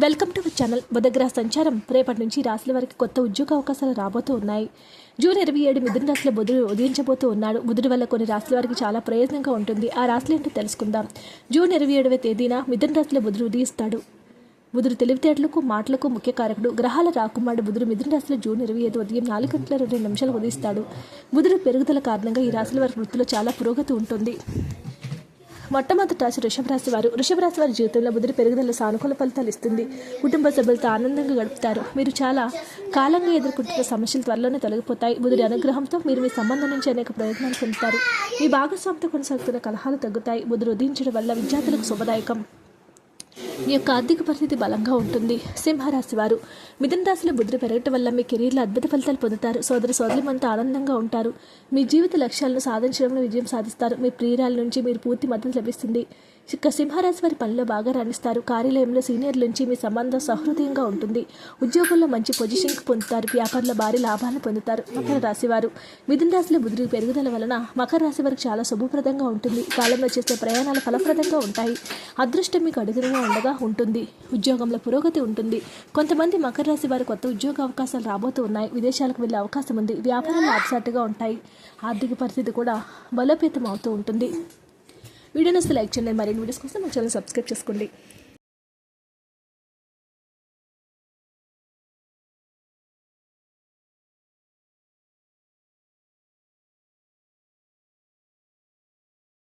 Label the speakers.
Speaker 1: Welcome to our channel బుధగ్రహ సంచారం. రేపటి నుంచి రాశుల వారికి కొత్త ఉద్యోగ అవకాశాలు రాబోతూ ఉన్నాయి. జూన్ ఇరవై ఏడు మిథున రాశిలో బుధుడు ఉదయించబోతూ ఉన్నాడు. బుధుడి వల్ల కొన్ని రాశుల వారికి చాలా ప్రయోజనంగా ఉంటుంది. ఆ రాశులు ఏంటో తెలుసుకుందాం. జూన్ ఇరవై ఏడవ తేదీన మిథున రాశిలో బుధుడు ఉదయిస్తాడు. బుధుడు తెలివితేటలకు మాటలకు ముఖ్య కారకుడు. గ్రహాల రాకుమారుడు బుధుడు మిథున రాశిలో జూన్ ఇరవై ఐదు ఉదయం నాలుగు గంటల రెండు నిమిషాలు ఉదయిస్తాడు. బుధుడు పెరుగుదల కారణంగా ఈ రాశుల వారి వృత్తిలో చాలా పురోగతి ఉంటుంది. మొట్టమొదటి రాశి వృషభ రాశి వారు. వృషభ రాశి వారి జీవితంలో బుధుడు పెరుగుదల సానుకూల ఫలితాలు ఇస్తుంది. కుటుంబ సభ్యులతో ఆనందంగా గడుపుతారు. మీరు చాలా కాలంగా ఎదుర్కొంటున్న సమస్యలు త్వరలోనే తొలగిపోతాయి. బుధుడి అనుగ్రహంతో మీరు మీ సంబంధం నుంచి అనేక ప్రయోజనాలు పొందుతారు. మీ భాగస్వామితో కొనసాగుతున్న కలహాలు తగ్గుతాయి. బుధుడు ఉదయించడం వల్ల విద్యార్థులకు శుభదాయకం. మీ యొక్క ఆర్థిక పరిస్థితి బలంగా ఉంటుంది. సింహరాశి వారు మిథున రాశిలో బుద్ధి పెరగటం వల్ల మీ కెరీర్లో అద్భుత ఫలితాలు పొందుతారు. సోదర సోదరులమంతా ఆనందంగా ఉంటారు. మీ జీవిత లక్ష్యాలను సాధించడంలో విజయం సాధిస్తారు. మీ ప్రియురాల నుంచి మీరు పూర్తి మద్దతు లభిస్తుంది. ఇక సింహరాశి వారి పనిలో బాగా రాణిస్తారు. కార్యాలయంలో సీనియర్ల నుంచి మీ సంబంధం సహృదయంగా ఉంటుంది. ఉద్యోగంలో మంచి పొజిషన్కి పొందుతారు. వ్యాపారంలో భారీ లాభాలను పొందుతారు. మకర రాశి వారు మిథున రాశిలో బుద్ధి పెరుగుదల వలన మకర రాశి వారికి చాలా శుభప్రదంగా ఉంటుంది. కాలంలో చేసే ప్రయాణాలు ఫలప్రదంగా ఉంటాయి. అదృష్టం మీకు అడుగునగా ఉండగా ఉంటుంది ఉద్యోగంలో పురోగతి ఉంటుంది. కొంతమంది మకర రాశి వారి కొత్త ఉద్యోగ అవకాశాలు రాబోతూ ఉన్నాయి. విదేశాలకు వెళ్ళే అవకాశం ఉంది. వ్యాపారాలు అప్సాటుగా ఉంటాయి. ఆర్థిక పరిస్థితి కూడా బలోపేతం అవుతూ ఉంటుంది వీడియోని లైక్ చేయండి. మరిన్ని వీడియోస్ కోసం మా ఛానల్ సబ్స్క్రైబ్ చేసుకోండి.